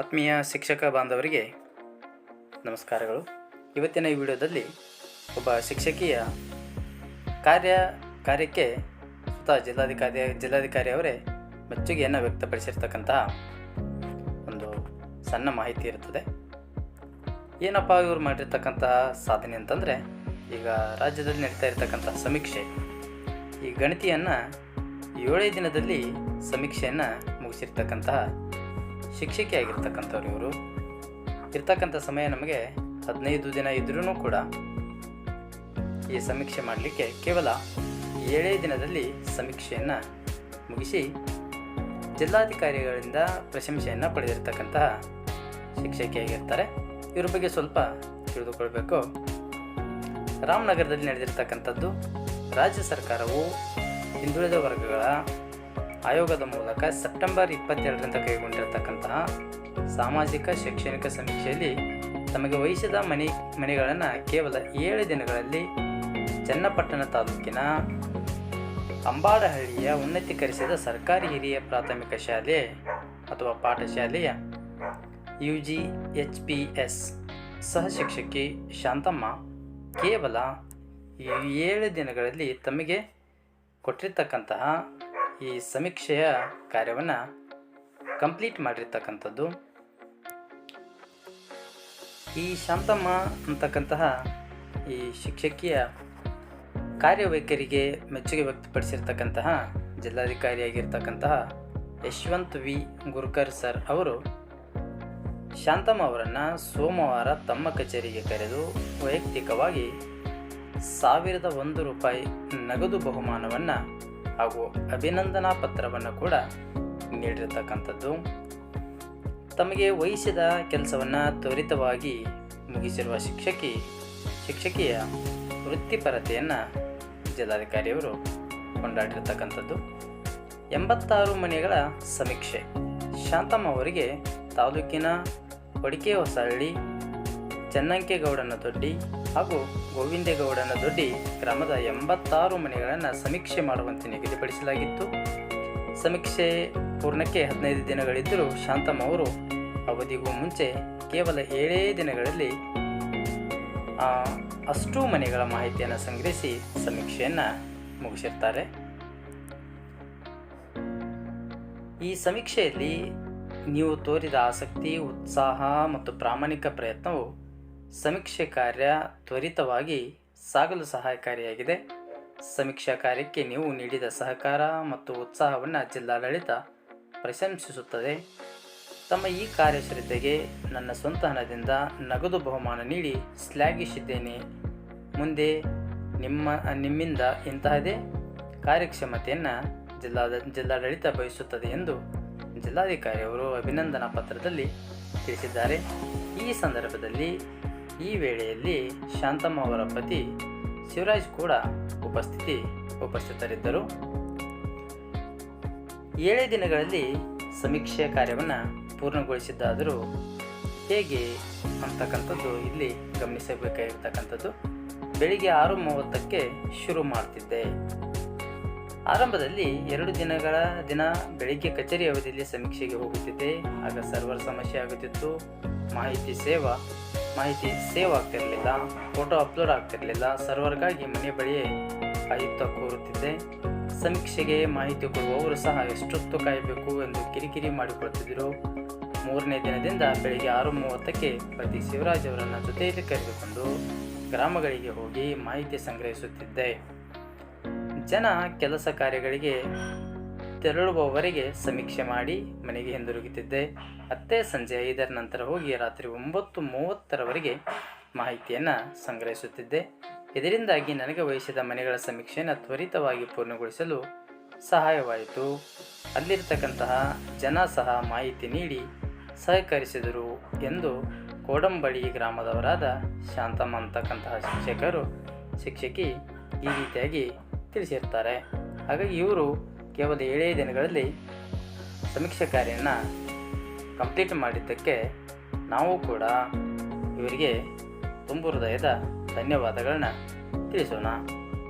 ಆತ್ಮೀಯ ಶಿಕ್ಷಕ ಬಾಂಧವರಿಗೆ ನಮಸ್ಕಾರಗಳು. ಇವತ್ತಿನ ಈ ವಿಡಿಯೋದಲ್ಲಿ ಒಬ್ಬ ಶಿಕ್ಷಕಿಯ ಕಾರ್ಯ ಕಾರ್ಯಕ್ಕೆ ಸ್ವತಃ ಜಿಲ್ಲಾಧಿಕಾರಿ ಜಿಲ್ಲಾಧಿಕಾರಿ ಅವರೇ ಮೆಚ್ಚುಗೆಯನ್ನು ವ್ಯಕ್ತಪಡಿಸಿರ್ತಕ್ಕಂತಹ ಒಂದು ಸಣ್ಣ ಮಾಹಿತಿ ಇರುತ್ತದೆ. ಏನಪ್ಪ ಇವರು ಮಾಡಿರ್ತಕ್ಕಂತಹ ಸಾಧನೆ ಅಂತಂದರೆ ಈಗ ರಾಜ್ಯದಲ್ಲಿ ನಡೀತಾ ಇರತಕ್ಕಂಥ ಸಮೀಕ್ಷೆ. ಈ ಗಣತಿಯನ್ನು ಏಳೇ ದಿನದಲ್ಲಿ ಸಮೀಕ್ಷೆಯನ್ನು ಮುಗಿಸಿರ್ತಕ್ಕಂತಹ ಶಿಕ್ಷಕಿ ಆಗಿರ್ತಕ್ಕಂಥವ್ರು ಇವರು. ಇರ್ತಕ್ಕಂಥ ಸಮಯ ನಮಗೆ ಹದಿನೈದು ದಿನ ಇದ್ರೂ ಕೂಡ ಈ ಸಮೀಕ್ಷೆ ಮಾಡಲಿಕ್ಕೆ ಕೇವಲ ಏಳೇ ದಿನದಲ್ಲಿ ಸಮೀಕ್ಷೆಯನ್ನು ಮುಗಿಸಿ ಜಿಲ್ಲಾಧಿಕಾರಿಗಳಿಂದ ಪ್ರಶಂಸೆಯನ್ನು ಪಡೆದಿರ್ತಕ್ಕಂತಹ ಶಿಕ್ಷಕಿಯಾಗಿರ್ತಾರೆ. ಇವ್ರ ಬಗ್ಗೆ ಸ್ವಲ್ಪ ತಿಳಿದುಕೊಳ್ಬೇಕು. ರಾಮನಗರದಲ್ಲಿ ನಡೆದಿರ್ತಕ್ಕಂಥದ್ದು ರಾಜ್ಯ ಸರ್ಕಾರವು ಹಿಂದುಳಿದ ವರ್ಗಗಳ ಆಯೋಗದ ಮೂಲಕ ಸೆಪ್ಟೆಂಬರ್ ಇಪ್ಪತ್ತೆರಡರಿಂದ ಕೈಗೊಂಡಿರತಕ್ಕಂತಹ ಸಾಮಾಜಿಕ ಶೈಕ್ಷಣಿಕ ಸಮೀಕ್ಷೆಯಲ್ಲಿ ತಮಗೆ ವಹಿಸಿದ ಮನೆ ಮನೆಗಳನ್ನು ಕೇವಲ ಏಳು ದಿನಗಳಲ್ಲಿ ಚನ್ನಪಟ್ಟಣ ತಾಲೂಕಿನ ಅಂಬಾಡಹಳ್ಳಿಯ ಉನ್ನತೀಕರಿಸಿದ ಸರ್ಕಾರಿ ಹಿರಿಯ ಪ್ರಾಥಮಿಕ ಶಾಲೆ ಅಥವಾ ಪಾಠಶಾಲೆಯ U G H P S ಸಹ ಶಿಕ್ಷಕಿ ಶಾಂತಮ್ಮ ಕೇವಲ ಏಳು ದಿನಗಳಲ್ಲಿ ತಮಗೆ ಕೊಟ್ಟಿರ್ತಕ್ಕಂತಹ ಈ ಸಮೀಕ್ಷೆಯ ಕಾರ್ಯವನ್ನು ಕಂಪ್ಲೀಟ್ ಮಾಡಿರ್ತಕ್ಕಂಥದ್ದು. ಈ ಶಾಂತಮ್ಮ ಅಂತಕ್ಕಂತಹ ಈ ಶಿಕ್ಷಕಿಯ ಕಾರ್ಯವೈಖರಿಗೆ ಮೆಚ್ಚುಗೆ ವ್ಯಕ್ತಪಡಿಸಿರ್ತಕ್ಕಂತಹ ಜಿಲ್ಲಾಧಿಕಾರಿಯಾಗಿರ್ತಕ್ಕಂತಹ ಯಶವಂತ್ ವಿ. ಗುರ್ಕರ್ ಸರ್ ಅವರು ಶಾಂತಮ್ಮ ಅವರನ್ನು ಸೋಮವಾರ ತಮ್ಮ ಕಚೇರಿಗೆ ಕರೆದು ವೈಯಕ್ತಿಕವಾಗಿ ಸಾವಿರದ ಒಂದು ರೂಪಾಯಿ ನಗದು ಬಹುಮಾನವನ್ನು ಹಾಗೂ ಅಭಿನಂದನಾ ಪತ್ರವನ್ನು ಕೂಡ ನೀಡಿರತಕ್ಕಂಥದ್ದು. ತಮಗೆ ವಹಿಸಿದ ಕೆಲಸವನ್ನು ತ್ವರಿತವಾಗಿ ಮುಗಿಸಿರುವ ಶಿಕ್ಷಕಿ, ಶಿಕ್ಷಕಿಯ ವೃತ್ತಿಪರತೆಯನ್ನು ಜಿಲ್ಲಾಧಿಕಾರಿಯವರು ಕೊಂಡಾಡಿರ್ತಕ್ಕಂಥದ್ದು. ಎಂಬತ್ತಾರು ಮನೆಗಳ ಸಮೀಕ್ಷೆ. ಶಾಂತಮ್ಮ ಅವರಿಗೆ ತಾಲೂಕಿನ ಹೊಡಿಕೆ ಹೊಸಹಳ್ಳಿ ಚೆನ್ನಂಕೇಗೌಡನ ದೊಡ್ಡಿ ಹಾಗೂ ಗೋವಿಂದೇಗೌಡನ ದೊಡ್ಡಿ ಗ್ರಾಮದ ಎಂಬತ್ತಾರು ಮನೆಗಳನ್ನು ಸಮೀಕ್ಷೆ ಮಾಡುವಂತೆ ನಿಗದಿಪಡಿಸಲಾಗಿತ್ತು. ಸಮೀಕ್ಷೆ ಪೂರ್ಣಕ್ಕೆ ಹದಿನೈದು ದಿನಗಳಿದ್ದರೂ ಶಾಂತಮ್ಮ ಅವರು ಅವಧಿಗೂ ಮುಂಚೆ ಕೇವಲ ಏಳೇ ದಿನಗಳಲ್ಲಿ ಅಷ್ಟೂ ಮನೆಗಳ ಮಾಹಿತಿಯನ್ನು ಸಂಗ್ರಹಿಸಿ ಸಮೀಕ್ಷೆಯನ್ನು ಮುಗಿಸಿರ್ತಾರೆ. ಈ ಸಮೀಕ್ಷೆಯಲ್ಲಿ ನೀವು ತೋರಿದ ಆಸಕ್ತಿ, ಉತ್ಸಾಹ ಮತ್ತು ಪ್ರಾಮಾಣಿಕ ಪ್ರಯತ್ನವು ಸಮೀಕ್ಷೆ ಕಾರ್ಯ ತ್ವರಿತವಾಗಿ ಸಾಗಲು ಸಹಾಯಕಾರಿಯಾಗಿದೆ. ಸಮೀಕ್ಷಾ ಕಾರ್ಯಕ್ಕೆ ನೀವು ನೀಡಿದ ಸಹಕಾರ ಮತ್ತು ಉತ್ಸಾಹವನ್ನು ಜಿಲ್ಲಾಡಳಿತ ಪ್ರಶಂಸಿಸುತ್ತದೆ. ತಮ್ಮ ಈ ಕಾರ್ಯಶ್ರದ್ಧೆಗೆ ನನ್ನ ಸ್ವಂತ ಹಣದಿಂದ ನಗದು ಬಹುಮಾನ ನೀಡಿ ಶ್ಲಾಘಿಸಿದ್ದೇನೆ. ಮುಂದೆ ನಿಮ್ಮ, ನಿಮ್ಮಿಂದ ಇಂತಹದೇ ಕಾರ್ಯಕ್ಷಮತೆಯನ್ನು ಜಿಲ್ಲಾದ ಜಿಲ್ಲಾಡಳಿತ ಬಯಸುತ್ತದೆ ಎಂದು ಜಿಲ್ಲಾಧಿಕಾರಿಯವರು ಅಭಿನಂದನಾ ಪತ್ರದಲ್ಲಿ ತಿಳಿಸಿದ್ದಾರೆ. ಈ ಸಂದರ್ಭದಲ್ಲಿ ಈ ವೇಳೆಯಲ್ಲಿ ಶಾಂತಮ್ಮ ಅವರ ಪತಿ ಶಿವರಾಜ್ ಕೂಡ ಉಪಸ್ಥಿತಿ ಉಪಸ್ಥಿತರಿದ್ದರು. ಏಳೇ ದಿನಗಳಲ್ಲಿ ಸಮೀಕ್ಷೆ ಕಾರ್ಯವನ್ನು ಪೂರ್ಣಗೊಳಿಸಿದ್ದಾದರೂ ಹೇಗೆ ಅಂತಕ್ಕಂಥದ್ದು ಇಲ್ಲಿ ಗಮನಿಸಬೇಕಾಗಿರ್ತಕ್ಕಂಥದ್ದು. ಬೆಳಿಗ್ಗೆ ಆರು ಮೂವತ್ತಕ್ಕೆ ಶುರು ಮಾಡ್ತಿದ್ದೆ. ಆರಂಭದಲ್ಲಿ ಎರಡು ದಿನಗಳ ದಿನ ಬೆಳಿಗ್ಗೆ ಕಚೇರಿ ಅವಧಿಯಲ್ಲಿ ಸಮೀಕ್ಷೆಗೆ ಹೋಗುತ್ತಿದ್ದೆ. ಆಗ ಸರ್ವರ್ ಸಮಸ್ಯೆ ಆಗುತ್ತಿತ್ತು. ಮಾಹಿತಿ ಸೇವಾ ಮಾಹಿತಿ ಸೇವ್ ಆಗ್ತಿರಲಿಲ್ಲ ಫೋಟೋ ಅಪ್ಲೋಡ್ ಆಗ್ತಿರಲಿಲ್ಲ ಸರ್ವರ್ಗಾಗಿ ಮನೆ ಬಳಿಯೇ ಕಾಯುತ್ತಾ ಕೂರುತ್ತಿದ್ದೆ. ಸಮೀಕ್ಷೆಗೆ ಮಾಹಿತಿ ಕೊಡುವವರು ಸಹ ಎಷ್ಟೊತ್ತು ಕಾಯಬೇಕು ಎಂದು ಕಿರಿಕಿರಿ ಮಾಡಿಕೊಳ್ಳುತ್ತಿದ್ದರು ಮೂರನೇ ದಿನದಿಂದ ಬೆಳಿಗ್ಗೆ ಆರು ಮೂವತ್ತಕ್ಕೆ ಪತಿ ಶಿವರಾಜ್ ಅವರನ್ನು ಜೊತೆಯಲ್ಲಿ ಕರೆದುಕೊಂಡು ಗ್ರಾಮಗಳಿಗೆ ಹೋಗಿ ಮಾಹಿತಿ ಸಂಗ್ರಹಿಸುತ್ತಿದ್ದೆ. ಜನ ಕೆಲಸ ಕಾರ್ಯಗಳಿಗೆ ತೆರಳುವವರೆಗೆ ಸಮೀಕ್ಷೆ ಮಾಡಿ ಮನೆಗೆ ಹಿಂದಿರುಗುತ್ತಿದ್ದೆ. ಅತ್ತೆ ಸಂಜೆ ಐದರ ನಂತರ ಹೋಗಿ ರಾತ್ರಿ ಒಂಬತ್ತು ಮೂವತ್ತರವರೆಗೆ ಮಾಹಿತಿಯನ್ನು ಸಂಗ್ರಹಿಸುತ್ತಿದ್ದೆ. ಇದರಿಂದಾಗಿ ನನಗೆ ವಹಿಸಿದ ಮನೆಗಳ ಸಮೀಕ್ಷೆಯನ್ನು ತ್ವರಿತವಾಗಿ ಪೂರ್ಣಗೊಳಿಸಲು ಸಹಾಯವಾಯಿತು. ಅಲ್ಲಿರ್ತಕ್ಕಂತಹ ಜನ ಸಹ ಮಾಹಿತಿ ನೀಡಿ ಸಹಕರಿಸಿದರು ಎಂದು ಕೋಡಂಬಳಿ ಗ್ರಾಮದವರಾದ ಶಾಂತಮ್ಮ ಅಂತಕ್ಕಂತಹ ಶಿಕ್ಷಕರು ಶಿಕ್ಷಕಿ ಈ ರೀತಿಯಾಗಿ ತಿಳಿಸಿರ್ತಾರೆ. ಹಾಗಾಗಿ ಇವರು ಕೇವಲ ಏಳೇ ದಿನಗಳಲ್ಲಿ ಸಮೀಕ್ಷೆ ಕಾರ್ಯನ ಕಂಪ್ಲೀಟ್ ಮಾಡಿದ್ದಕ್ಕೆ ನಾವು ಕೂಡ ಇವರಿಗೆ ತುಂಬು ಹೃದಯದ ಧನ್ಯವಾದಗಳನ್ನ ತಿಳಿಸೋಣ.